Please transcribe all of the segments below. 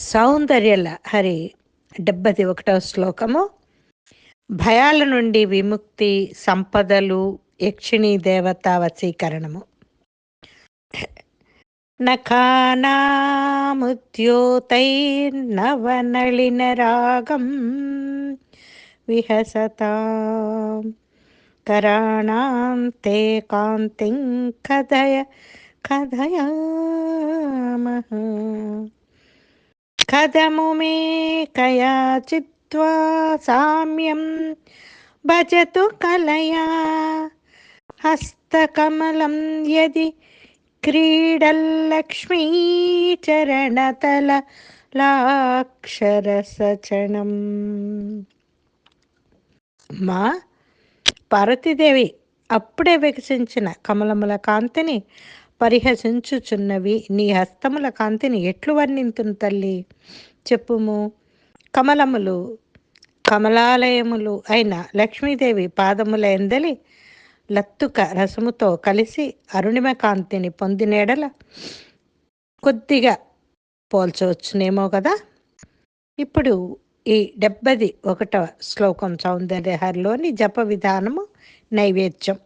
సౌందర్యల హరి డెబ్బది ఒకటవ శ్లోకము. భయాల నుండి విముక్తి సంపదలు యక్షిణీ దేవత వశీకరణము. నఖానాముద్యోతైర్నవనళిన రాగం విహసతా. కరాణాం తే కాంతిం కథయ కథయామహ. కథము మే కయా చిత్వా సామ్యం. భజతు కలయా హస్తకమలం యది క్రీడల్లక్ష్మీచరణతల లాక్షరసచనం. మా పార్వతీదేవి అప్పుడే వికసించిన కమలముల కాంతిని పరిహసించుచున్నవి. నీ హస్తముల కాంతిని ఎట్లు వర్ణింతును తల్లి? చెప్పుము. కమలములు కమలాలయములు అయిన లక్ష్మీదేవి పాదముల ఎందలి లత్తుక రసముతో కలిసి అరుణిమ కాంతిని పొందినేడల కొద్దిగా పోల్చవచ్చునేమో కదా ఇప్పుడు ఈ డెబ్బది ఒకటవ శ్లోకం సౌందర్యహరిలోని జప విధానము నైవేద్యం.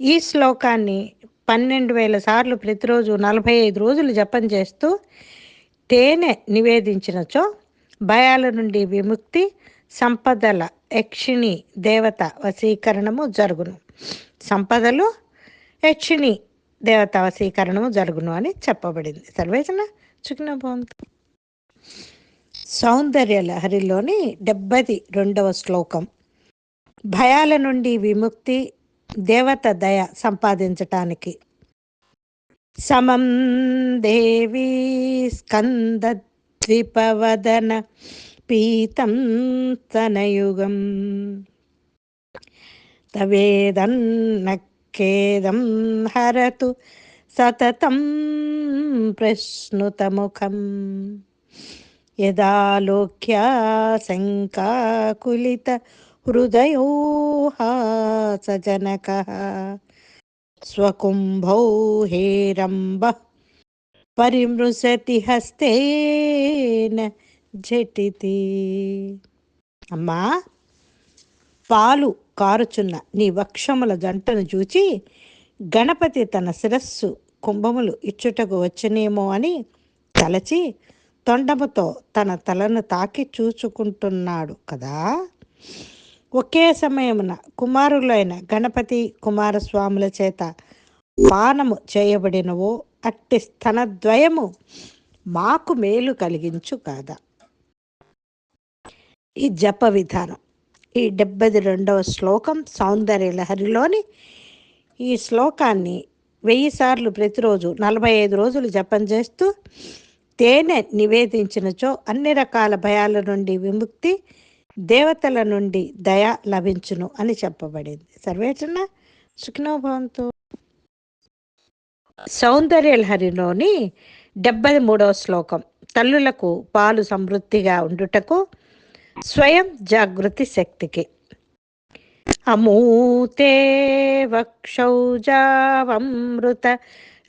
ఈ శ్లోకాన్ని పన్నెండు వేల సార్లు ప్రతిరోజు నలభై ఐదు రోజులు జపం చేస్తూ తేనె నివేదించినచో భయాల నుండి విముక్తి సంపదల యక్షిణి దేవత వశీకరణము జరుగును. సంపదలు యక్షిణి దేవత వశీకరణము జరుగును అని చెప్పబడింది. సర్వేజన చుకిన బాగుంది సౌందర్య లహరిలోని డెబ్బది రెండవ శ్లోకం. భయాల నుండి విముక్తి దేవత దయ సంపాదించటానికి. సమం దేవి స్కంద ద్విపవదన పీతం తనయుగం. తవేదన్నకేదం హరతు సతతం ప్రశ్నుతముఖం. యదాలోక్యా శంకాకులిత హృదయో సజనక స్వకుంభౌ హేరంబ పరిమృశతి హస్తేన జటితి అమ్మా పాలు కారుచున్న నీ వక్షముల జంటను చూచి గణపతి తన శిరస్సు కుంభములు ఇచ్చుటకు వచ్చనేమో అని తలచి తొండముతో తన తలను తాకి చూచుకుంటున్నాడు కదా. ఒకే సమయమున కుమారులైన గణపతి కుమారస్వాముల చేత పానము చేయబడినవో అట్టి స్థనద్వయము మాకు మేలు కలిగించు కాదా? ఈ జప విధానం. ఈ డెబ్బది రెండవ శ్లోకం సౌందర్య లహరిలోని ఈ శ్లోకాన్ని వెయ్యి సార్లు ప్రతిరోజు నలభై ఐదు రోజులు జపం చేస్తూ తేనె నివేదించినచో అన్ని రకాల భయాల నుండి విముక్తి దేవతల నుండి దయ లభించును అని చెప్పబడింది. సర్వేచన సుఖినోభవంతో సౌందర్యలహరిలోని డెబ్బై మూడవ శ్లోకం. తల్లులకు పాలు సమృద్ధిగా ఉండుటకు స్వయం జాగృతి శక్తికి. అమూతే వక్షౌజావమృత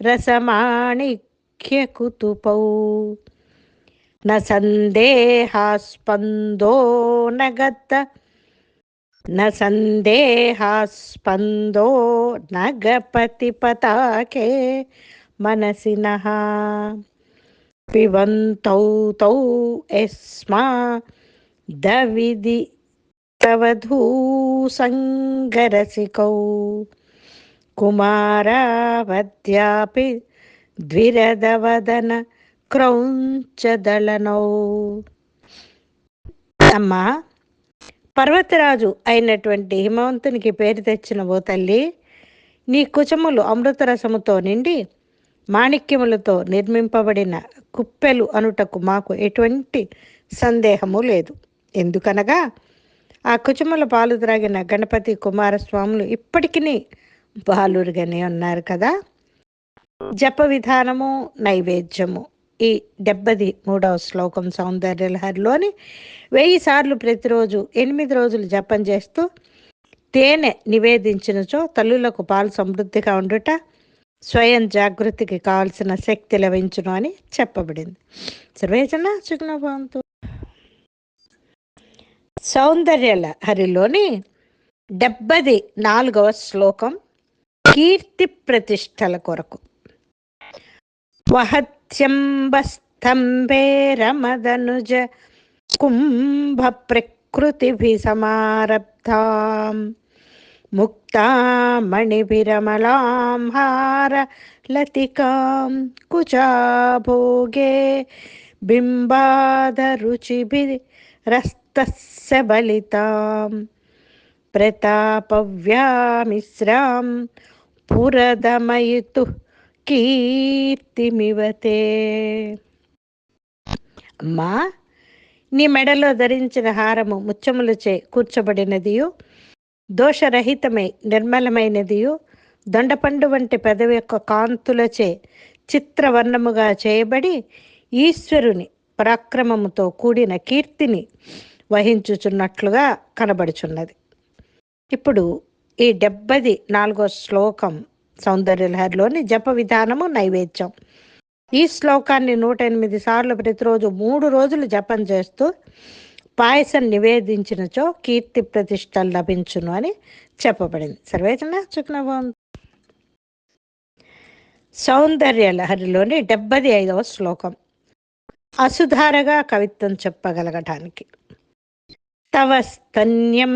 రసమాణిక్యకుతుపౌ న సందేహాస్పందో నగత. న సందేహాస్పందో నగపతి పతాకే మనసినః. పిబంతౌ తౌ యస్మా దవిది తవధూసంగరసికౌ కుమారావద్యాపి ద్విరదవదన క్రౌంచదళనౌ అమ్మా పర్వతరాజు అయినటువంటి హిమవంతునికి పేరు తెచ్చిన ఓ తల్లి నీ కుచములు అమృతరసముతో నిండి మాణిక్యములతో నిర్మింపబడిన కుప్పెలు అనుటకు మాకు ఎటువంటి సందేహము లేదు. ఎందుకనగా ఆ కుచముల పాలు త్రాగిన గణపతి కుమారస్వాములు ఇప్పటికీ బాలురుగానే ఉన్నారు కదా. జప విధానము నైవేద్యము. ఈ డెబ్బది మూడవ శ్లోకం సౌందర్యలహరిలోని వెయ్యి సార్లు ప్రతిరోజు ఎనిమిది రోజులు జపం చేస్తూ తేనె నివేదించినచో తల్లులకు పాలు సమృద్ధిగా ఉండుట స్వయం జాగృతికి కావలసిన శక్తి లభించును అని చెప్పబడింది. సర్వేజన సుగ్నభవంతు సౌందర్యల హరిలోని డెబ్బది నాలుగవ శ్లోకం కీర్తి ప్రతిష్టల కొరకు. వహత్యంబస్తంభే రమదనుజ కుంభ ప్రకృతిభి సమారబ్ధాం ముక్తామణిభిరమలాం హార లతికాం కుచాభోగే బింబాదరుచిభిరస్తస్య బలితాం ప్రతాపవ్యామిశ్రాం పురదమయితు కీర్తిమివతే. అమ్మా నీ మెడలో ధరించిన హారము ముచ్చములచే కూర్చబడినదియు దోషరహితమై నిర్మలమైనదియు దొండపండు వంటి పెదవి యొక్క కాంతులచే చిత్రవర్ణముగా చేయబడి ఈశ్వరుని పరాక్రమముతో కూడిన కీర్తిని వహించుచున్నట్లుగా కనబడుచున్నది. ఇప్పుడు ఈ డెబ్బది నాలుగో శ్లోకం సౌందర్యలహరిలోని జప విధానము నైవేద్యం. ఈ శ్లోకాన్ని నూట ఎనిమిది సార్లు ప్రతిరోజు మూడు రోజులు జపం చేస్తూ పాయసం నివేదించినచో కీర్తి ప్రతిష్టలు లభించును అని చెప్పబడింది. సర్వేజన చుక్నభవం సౌందర్య లహరిలోని డెబ్బది ఐదవ శ్లోకం. అసుధారగా కవిత్వం చెప్పగలగటానికి. తవ స్తన్యం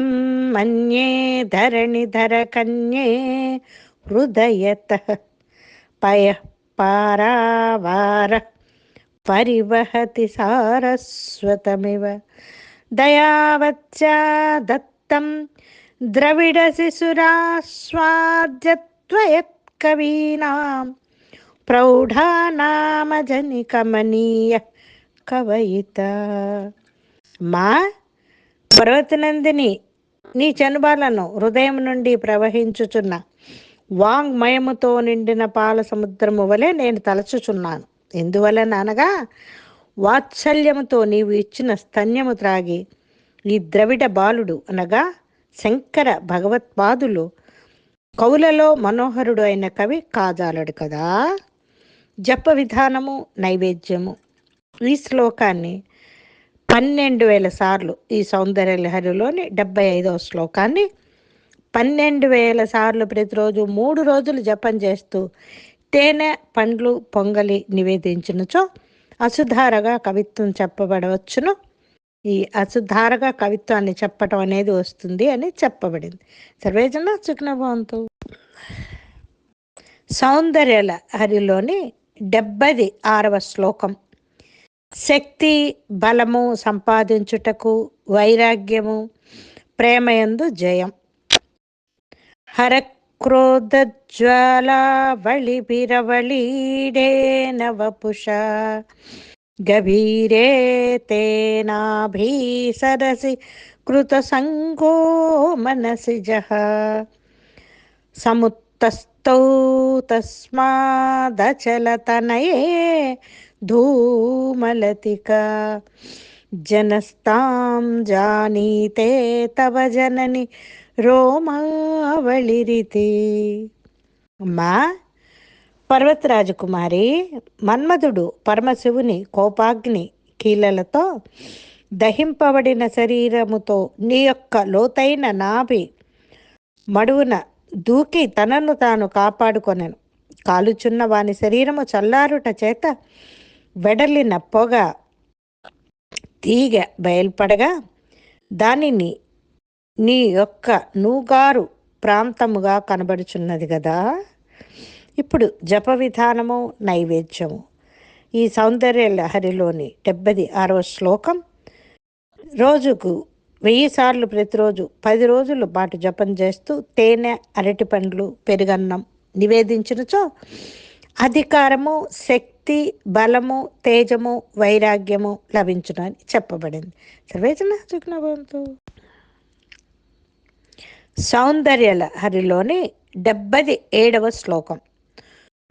మన్యే ధరణిధర కన్యే హృదయత పయ పారావార పరివహతి సారస్వతమివ దయావత్యా దత్తం ద్రవిడ శిశురాస్వాద్యత్వయత్కవీనాం ప్రౌఢానామజనికమనీయ కవయిత మా పర్వతనందిని నీ చనుబాలను హృదయం నుండి ప్రవహించుచున్న వాంగ్మయముతో నిండిన పాల సముద్రము వలె నేను తలచుచున్నాను. ఎందువలన అనగా వాత్సల్యముతో నీవు ఇచ్చిన స్తన్యము త్రాగి ఈ ద్రవిడ బాలుడు అనగా శంకర భగవత్పాదులు కవులలో మనోహరుడు అయిన కవి కాజాలడు కదా. జప విధానము నైవేద్యము. ఈ శ్లోకాన్ని పన్నెండు వేల సార్లు ఈ సౌందర్య లహరిలోని డెబ్బై ఐదవ శ్లోకాన్ని పన్నెండు వేల సార్లు ప్రతిరోజు మూడు రోజులు జపం చేస్తూ తేనె పండ్లు పొంగలి నివేదించినచో అసుధారగా కవిత్వం చెప్పబడవచ్చును. ఈ అసుధారగా కవిత్వాన్ని చెప్పటం అనేది వస్తుంది అని చెప్పబడింది. సర్వేజన సుఖ్నభవంతు. సౌందర్యల హరిలోని డెబ్బది ఆరవ శ్లోకం. శక్తి బలము సంపాదించుటకు వైరాగ్యము ప్రేమయందు జయం. హరక్రోధజ్వాలా వళిభిరవళీడే నవపుష గభీరే తేనాభీ సరసి కృత సంగో మనసి జహ సముత్తస్థౌ తస్మాదచలతనయే ధూమలతిక జనస్తాం జానీతే తవ జనని రోమావళిరితే. అమ్మా పర్వతరాజకుమారి మన్మధుడు పరమశివుని కోపాగ్ని కీలలతో దహింపబడిన శరీరముతో నీ యొక్క లోతైన నాభి మడువున దూకి తనను తాను కాపాడుకొనెను. కాలుచున్న వాని శరీరము చల్లారుట చేత వెడలిన పొగ తీగ బయల్పడగా దానిని నీ యొక్క నూగారు ప్రాంతముగా కనబడుచున్నది కదా ఇప్పుడు జప విధానము నైవేద్యము. ఈ సౌందర్య లహరిలోని డెబ్బది ఆరవ శ్లోకం. రోజుకు వెయ్యి సార్లు ప్రతిరోజు పది రోజులు పాటు జపం చేస్తూ తేనె అరటి పండ్లు పెరుగన్నం నివేదించినచో అధికారము శక్తి బలము తేజము వైరాగ్యము లభించునని చెప్పబడింది. సర్వేజన సుఖ్నభవంతు సౌందర్యలహరిలోని డెబ్బది ఏడవ శ్లోకం.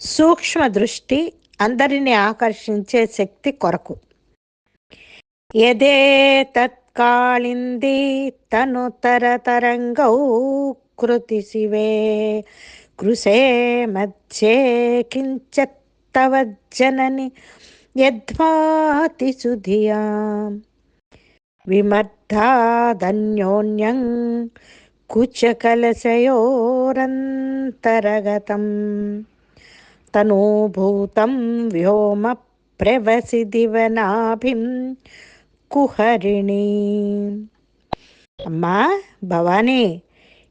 సూక్ష్మ దృష్టి అందరిని ఆకర్షించే శక్తి కొరకు. యదే తత్కాళింది తను తరతరంగౌ కృతి శివే. కృషే మధ్యే కించత్తవ జనని యద్వాతి సుధియా విమర్ధాదన్యోన్యం కుచకలశయోరంతరగతం. తనూభూతం వ్యోమ ప్రవసి దివనాభిం కుహరిణి. అమ్మా భవానీ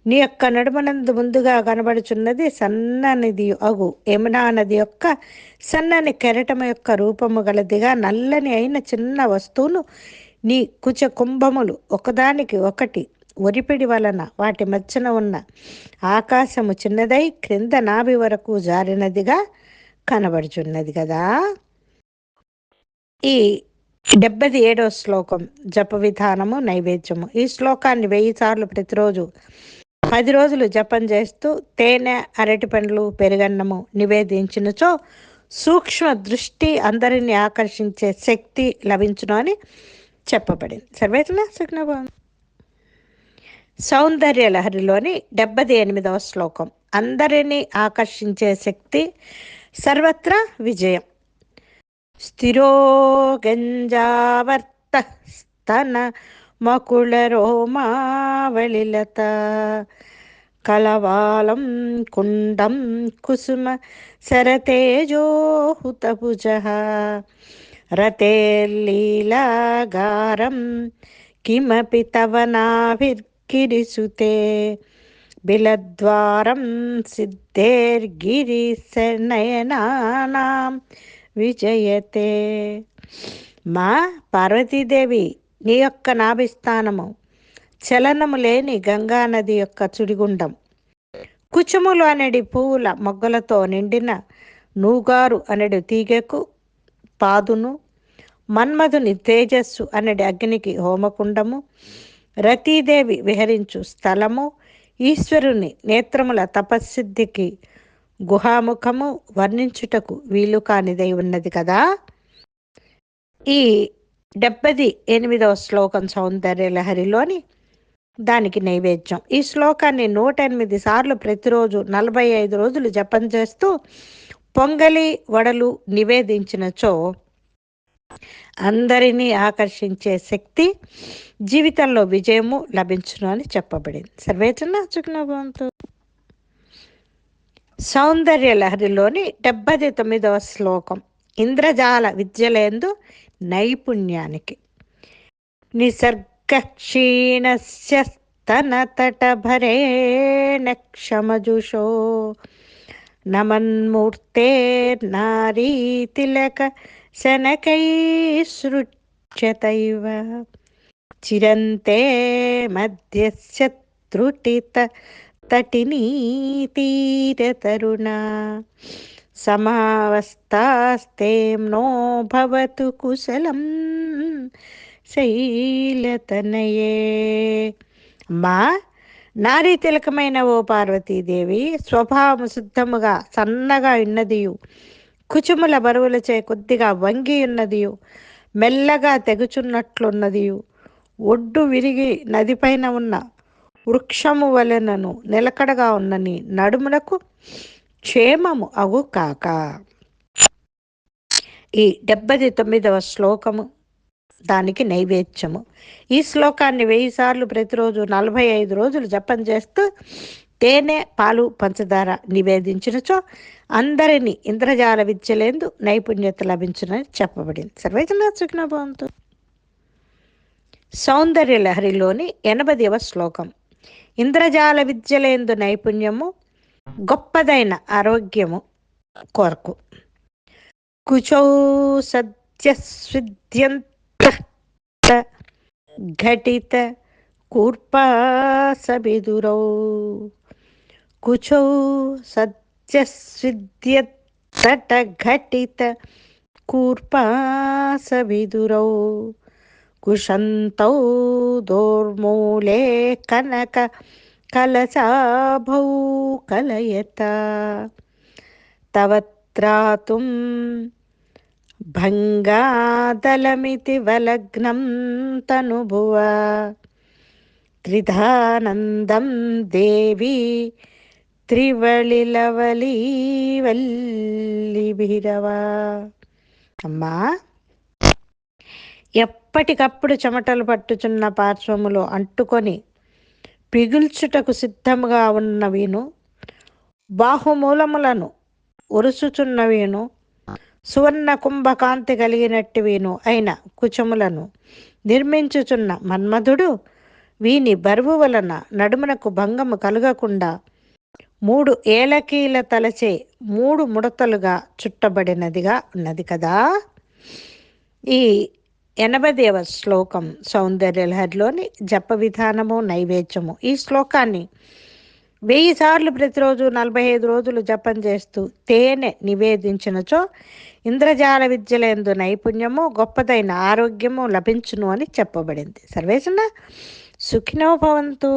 నీ యొక్క నడుమనందు ముందుగా కనబడుచున్నది సన్ననిది అగు యమునా నది యొక్క సన్నని కెరటం యొక్క రూపము గలదిగా నల్లని అయిన చిన్న వస్తువును నీ కుచ కుంభములు ఒకదానికి ఒకటి ఒరిపిడి వలన వాటి మధ్యన ఉన్న ఆకాశము చిన్నదై క్రింద నాభి వరకు జారినదిగా కనబడుచున్నది కదా. ఈ డెబ్బది ఏడో శ్లోకం జప విధానము నైవేద్యము. ఈ శ్లోకాన్ని వెయ్యి సార్లు ప్రతిరోజు పది రోజులు జపం చేస్తూ తేనె అరటి పండ్లు పెరుగన్నము నివేదించినచో సూక్ష్మ దృష్టి అందరిని ఆకర్షించే శక్తి లభించును అని చెప్పబడింది. సర్వేతన సుఖ్నభావం సౌందర్య లహరిలోని డెబ్బది ఎనిమిదవ శ్లోకం. అందరినీ ఆకర్షించే శక్తి సర్వత్రా విజయం. స్థిరో గంజావర్త స్తన మకుళరోమావళిలత కలవాలం కుండం కుసుమ శరతేజోహుతభుజ రతేర్లీలాగారం కిమపి తవనాభిర్ కిరిసుతే బిలద్వారం సిద్ధేర్గిరిశనయనానాం విజయతే. మా పార్వతీదేవి నీ యొక్క నాభిస్థానము చలనము లేని గంగానది యొక్క చుడిగుండం. కుచుములు అనడి పువ్వుల మొగ్గలతో నిండిన నూగారు అనడి తీగకు పాదును మన్మధుని తేజస్సు అనడి అగ్నికి హోమకుండము రతీదేవి విహరించు స్థలము ఈశ్వరుని నేత్రముల తపస్సిద్ధికి గుహాముఖము వర్ణించుటకు వీలు కానిదై ఉన్నది కదా? ఈ డెబ్బది ఎనిమిదవ శ్లోకం సౌందర్య లహరిలోని దానికి నైవేద్యం. ఈ శ్లోకాన్ని నూట ఎనిమిది సార్లు ప్రతిరోజు నలభై ఐదు రోజులు జపం చేస్తూ పొంగలి వడలు నివేదించినచో అందరినీ ఆకర్షించే శక్తి జీవితంలో విజయము లభించును అని చెప్పబడింది. సర్వేచన చుకునభవంతు సౌందర్య లహరిలోని డెబ్బది తొమ్మిదవ శ్లోకం ఇంద్రజాల విద్యలేందు నైపుణ్యానికి. నిసర్గక్షీణస్య స్తనతటభరేణ క్షమజుషో. నమన్మూర్తేర్నారీ తిలక శనకైసృచ్యతైవ చిరంతే మధ్యస్య త్రుటిత తటినీతీరతరుణ సమావస్థాస్తేమ్నో భవతు కుశలం శైలతనయే. మా నారీ తిలకమైన ఓ పార్వతీదేవి స్వభావము శుద్ధముగా సన్నగా ఉన్నదియు. కుచుముల బరువులచే కొద్దిగా వంగి ఉన్నదియు. మెల్లగా తెగుచున్నట్లున్నదియు. ఒడ్డు విరిగి నదిపైన ఉన్న వృక్షము వలనను నిలకడగా ఉన్నని నడుమునకు క్షేమము అగు కాక ఈ డెబ్బది తొమ్మిదవ శ్లోకము. దానికి నైవేద్యము. ఈ శ్లోకాన్ని వెయ్యి సార్లు ప్రతిరోజు నలభై ఐదు రోజులు జపం చేస్తూ తేనె పాలు పంచదార నివేదించినచో అందరినీ ఇంద్రజాల విద్యలేందు నైపుణ్యత లభించునని చెప్పబడింది. సర్వేజన భవంతు సౌందర్య లహరిలోని ఎనభదవ శ్లోకం. ఇంద్రజాల విద్యలేందు నైపుణ్యము గొప్పదైన ఆరోగ్యము కొరకు. కుచౌ సద్యస్విద్యంత ఘటిత కూర్పాసబిదురౌ కుచౌ సద్యస్విద్యతట ఘటిత కూర్పాసబిదురౌ కుశంతౌ దోర్మూలే కనక కలశాభౌ కలయత తవ త్రాతుం భంగాదలమితి వలగ్నం తనుభువ త్రిధానందం దేవి త్రివళిలవలీవల్లిభిరవా. అమ్మా! ఎప్పటికప్పుడు చెమటలు పట్టుచున్న పార్శ్వములో అంటుకొని పిగుల్చుటకు సిద్ధముగా ఉన్న వీను బాహుమూలములను ఉరుసుచున్న వీను సువర్ణ కుంభకాంతి కలిగినట్టు వీను అయిన కుచములను నిర్మించుచున్న మన్మధుడు వీని బరువు వలన నడుమునకు భంగము కలగకుండా మూడు ఏలకీల తలచే మూడు ముడతలుగా చుట్టబడినదిగా ఉన్నది కదా. ఈ ఎనభదేవ శ్లోకం సౌందర్యలహరిలోని జప విధానము నైవేద్యము ఈ శ్లోకాన్ని వెయ్యి సార్లు ప్రతిరోజు నలభై ఐదు రోజులు జపం చేస్తూ తేనె నివేదించినచో ఇంద్రజాల విద్యలందు నైపుణ్యము గొప్పదైన ఆరోగ్యము లభించును అని చెప్పబడింది. సర్వేసన సుఖినో భవంతు.